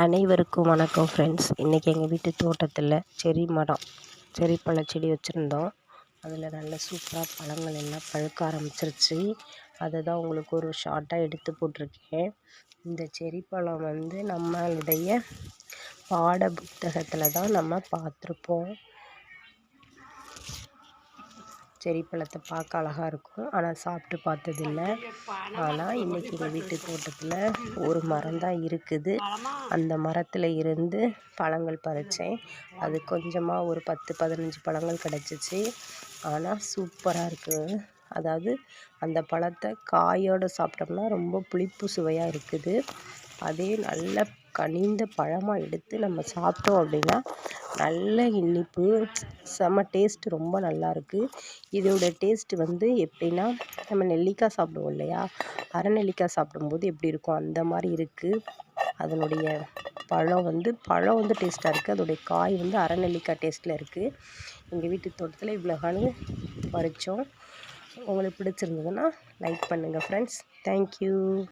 அனைவருக்கும் வணக்கம் ஃப்ரெண்ட்ஸ் இன்றைக்கி எங்கள் வீட்டு தோட்டத்தில் செரி மரம் செரி பழச்செடி செடி வச்சுருந்தோம். அதில் நல்ல சூப்பராக பழங்கள் எல்லாம் பழுக்க ஆரம்பிச்சிருச்சு. அதை தான் உங்களுக்கு ஒரு ஷார்ட்டாக எடுத்து போட்டிருக்கேன். இந்த செரி பழம் வந்து நம்மளுடைய பாட புத்தகத்தில் தான் நம்ம பார்த்துருப்போம். செரி பழத்தை பார்க்க அழகாக இருக்கும். ஆனால் சாப்பிட்டு பார்த்ததில்ல. ஆனால் இன்றைக்கி எங்கள் வீட்டு தோட்டத்தில் ஒரு மரம் தான் இருக்குது. அந்த மரத்தில் இருந்து பழங்கள் பறித்தேன் அது கொஞ்சமாக ஒரு பத்து பதினஞ்சு பழங்கள் கிடச்சிச்சு. ஆனால் சூப்பராக இருக்குது அதாவது அந்த பழத்தை காயோடு சாப்பிட்டோம்னா ரொம்ப புளிப்பு சுவையாக இருக்குது. அதே நல்ல கனிந்த பழமாக எடுத்து நம்ம சாப்பிட்டோம் அப்படின்னா நல்ல இனிப்பு செம்ம டேஸ்ட்டு ரொம்ப நல்லாயிருக்கு இதோட டேஸ்ட்டு வந்து எப்படின்னா நம்ம நெல்லிக்காய் சாப்பிடுவோம் இல்லையா? அரை நெல்லிக்காய் சாப்பிடும்போது எப்படி இருக்கும்? அந்த மாதிரி இருக்குது அதனுடைய பழம் வந்து பழம் வந்து டேஸ்ட்டாக இருக்குது அதோடைய காய் வந்து அரை நெல்லிக்காய் டேஸ்ட்டில் இருக்குது எங்கள் வீட்டு தோட்டத்தில் இவ்வளோ பறித்தோம் உங்களுக்கு பிடிச்சிருந்ததுன்னா லைக் பண்ணுங்கள் ஃப்ரெண்ட்ஸ் தேங்க்யூ